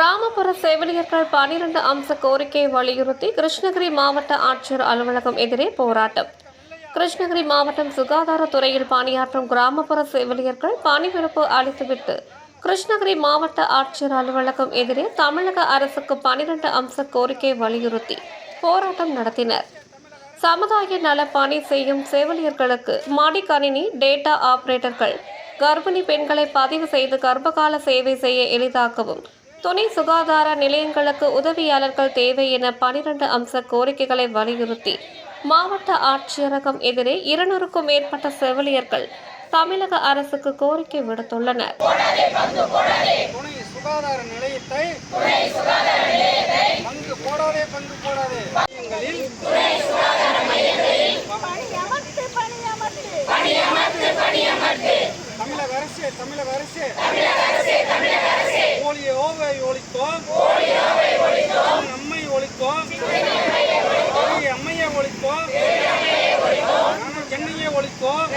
கிராமப்புற செவிலியர்கள் பனிரெண்டு அம்ச கோரிக்கையை வலியுறுத்தி கிருஷ்ணகிரி மாவட்ட ஆட்சியர் அலுவலகம் எதிரே போராட்டம். கிருஷ்ணகிரி மாவட்டம் சுகாதாரத்துறையில் பணியாற்றும் கிராமப்புற செவிலியர்கள் பணிவிருப்பு அளித்துவிட்டு கிருஷ்ணகிரி மாவட்ட ஆட்சியர் அலுவலகம் எதிரே தமிழக அரசுக்கு பனிரெண்டு அம்ச கோரிக்கை வலியுறுத்தி போராட்டம் நடத்தினர். சமுதாய நல பணி செய்யும் செவிலியர்களுக்கு மடிக்கணினி டேட்டா ஆபரேட்டர்கள் கர்ப்பிணி பெண்களை பதிவு செய்து கர்ப்பகால சேவை செய்ய எளிதாக்கவும் துணை சுகாதார நிலையங்களுக்கு உதவியாளர்கள் தேவை என பனிரெண்டு அம்ச கோரிக்கைகளை வலியுறுத்தி மாவட்ட ஆட்சியரகம் எதிரே இருநூறுக்கும் மேற்பட்ட செவிலியர்கள் தமிழக அரசுக்கு கோரிக்கை விடுத்துள்ளனர். தமிழக அரசு தமிழக அரசு. கோவை ஒழித்தோம். அம்மை ஒழித்தோம். அம்மையை ஒழித்தோம். சென்னையை ஒழித்தோம் ஒழித்தோம்.